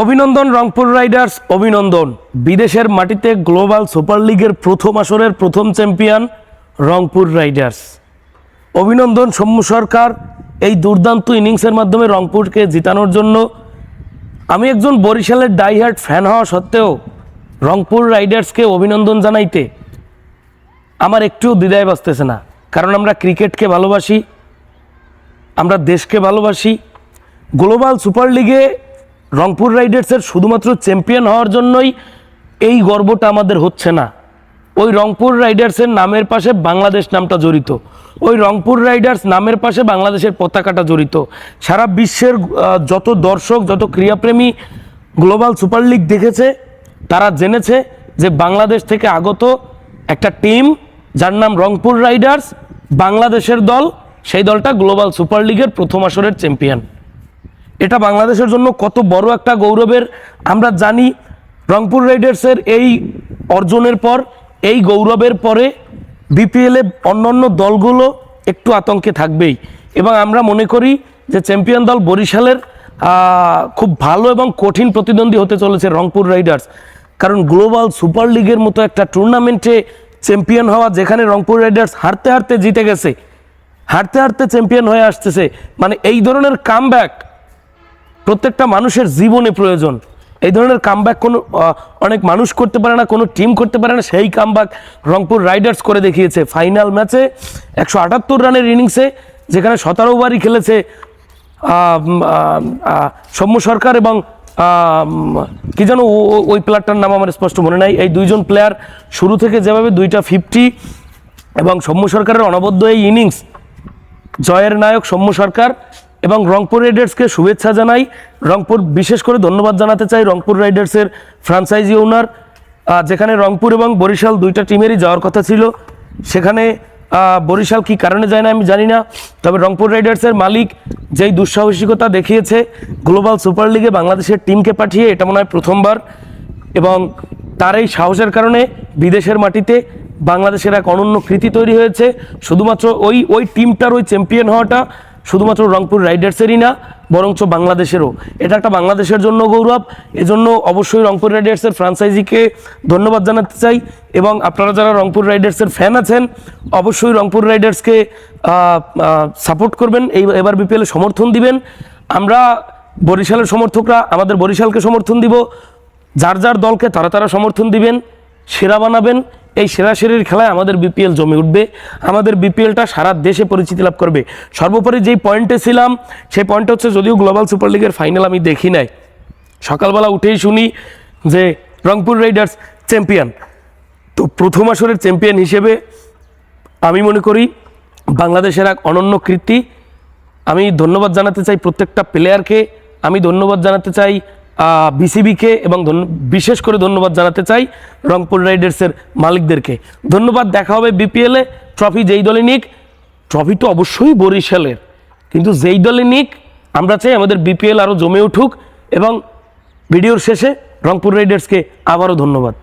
অভিনন্দন রংপুর রাইডার্স, অভিনন্দন। বিদেশের মাটিতে গ্লোবাল সুপার লিগের প্রথম আসরের প্রথম চ্যাম্পিয়ন রংপুর রাইডার্স। অভিনন্দন সৌম্য সরকার এই দুর্দান্ত ইনিংসের মাধ্যমে রংপুরকে জিতানোর জন্য। আমি একজন বরিশালের ডাইহার্ট ফ্যান হওয়া সত্ত্বেও রংপুর রাইডার্সকে অভিনন্দন জানাইতে আমার একটুও দ্বিধায় বাঁচতেছে না। কারণ আমরা ক্রিকেটকে ভালোবাসি, আমরা দেশকে ভালোবাসি। গ্লোবাল সুপার লিগে রংপুর রাইডার্সের শুধুমাত্র চ্যাম্পিয়ন হওয়ার জন্যই এই গর্বটা আমাদের হচ্ছে না। ওই রংপুর রাইডার্সের নামের পাশে বাংলাদেশ নামটা জড়িত। ওই রংপুর রাইডার্স নামের পাশে বাংলাদেশের পতাকাটা জড়িত। সারা বিশ্বের যত দর্শক, যত ক্রীড়াপ্রেমী গ্লোবাল সুপার লিগ দেখেছে, তারা জেনেছে যে বাংলাদেশ থেকে আগত একটা টিম যার নাম রংপুর রাইডার্স, বাংলাদেশের দল, সেই দলটা গ্লোবাল সুপার লিগের প্রথম আসরের চ্যাম্পিয়ন। এটা বাংলাদেশের জন্য কত বড় একটা গৌরবের। আমরা জানি রংপুর রাইডার্সের এই অর্জনের পর, এই গৌরবের পরে বিপিএলে অন্যান্য দলগুলো একটু আতঙ্কে থাকবেই। এবং আমরা মনে করি যে চ্যাম্পিয়ন দল বরিশালের খুব ভালো এবং কঠিন প্রতিদ্বন্দ্বী হতে চলেছে রংপুর রাইডার্স। কারণ গ্লোবাল সুপার লিগের মতো একটা টুর্নামেন্টে চ্যাম্পিয়ন হওয়া যেখানে রংপুর রাইডার্স হারতে হারতে জিতে গেছে, হারতে হারতে চ্যাম্পিয়ন হয়ে আসতেছে মানে এই ধরনের কামব্যাক প্রত্যেকটা মানুষের জীবনে প্রয়োজন। এই ধরনের কামব্যাক কোনো অনেক মানুষ করতে পারে না, কোনো টিম করতে পারে না। সেই কামব্যাক রংপুর রাইডার্স করে দেখিয়েছে। ফাইনাল ম্যাচে একশো আটাত্তর রানের ইনিংসে যেখানে সতেরো ওভারই খেলেছে সৌম্য সরকার এবং কি যেন ওই প্লেয়ারটার নাম আমার স্পষ্ট মনে নাই। এই দুইজন প্লেয়ার শুরু থেকে যেভাবে দুইটা ফিফটি এবং সৌম্য সরকারের অনবদ্য এই ইনিংস জয়ের নায়ক সৌম্য সরকার এবং রংপুর রাইডার্সকে শুভেচ্ছা জানাই। রংপুর, বিশেষ করে ধন্যবাদ জানাতে চাই রংপুর রাইডার্সের ফ্রাঞ্চাইজি ওনার। যেখানে রংপুর এবং বরিশাল দুইটা টিমেরই যাওয়ার কথা ছিল। সেখানে বরিশাল কি কারণে যায় না আমি জানি না। তবে রংপুর রাইডার্সের মালিক যেই দুঃসাহসিকতা দেখিয়েছে, গ্লোবাল সুপার লিগে বাংলাদেশের টিমকে পাঠিয়ে এটা মনে হয় প্রথমবার। এবং তার এই সাহসের কারণে বিদেশের মাটিতে বাংলাদেশের এক অনন্য কৃতি তৈরি হয়েছে। শুধুমাত্র ওই ওই টিমটার ওই চ্যাম্পিয়ন হওয়াটা শুধুমাত্র রংপুর রাইডার্সেরই না, বরঞ্চ বাংলাদেশেরও। এটা একটা বাংলাদেশের জন্য গৌরব। এজন্য অবশ্যই রংপুর রাইডার্সের ফ্রাঞ্চাইজিকে ধন্যবাদ জানাতে চাই এবং আপনারা যারা রংপুর রাইডার্সের ফ্যান আছেন, অবশ্যই রংপুর রাইডার্সকে সাপোর্ট করবেন। এই, এবার বিপিএলে সমর্থন দিবেন। আমরা বরিশালের সমর্থকরা, আমাদের বরিশালকে সমর্থন দিব। যার যার দলকে তারা তারা সমর্থন দিবেন। সেরা বানাবেন। এই সেরা সেরির খেলায় আমাদের বিপিএল জমে উঠবে। আমাদের বিপিএলটা সারা দেশে পরিচিতি লাভ করবে। সর্বোপরি যেই পয়েন্টে ছিলাম, সেই পয়েন্টটা হচ্ছে যদিও গ্লোবাল সুপার লিগের ফাইনাল আমি দেখি নাই। সকালবেলা উঠেই শুনি যে রংপুর রাইডার্স চ্যাম্পিয়ন তো প্রথম আসরের চ্যাম্পিয়ন হিসেবে আমি মনে করি বাংলাদেশের এক অনন্য কীর্তি। আমি ধন্যবাদ জানাতে চাই প্রত্যেকটা প্লেয়ারকে আমি ধন্যবাদ জানাতে চাই বিসিবিকে এবং বিশেষ করে ধন্যবাদ জানাতে চাই রংপুর রাইডার্সের মালিকদেরকে। ধন্যবাদ, দেখা হবে বিপিএলে ট্রফি যেই দলে নিক ট্রফি তো অবশ্যই বরিশালের। কিন্তু যেই দলে নিক, আমরা চাই আমাদের বিপিএল আরও জমে উঠুক এবং ভিডিওর শেষে রংপুর রাইডার্সকে আবারও ধন্যবাদ।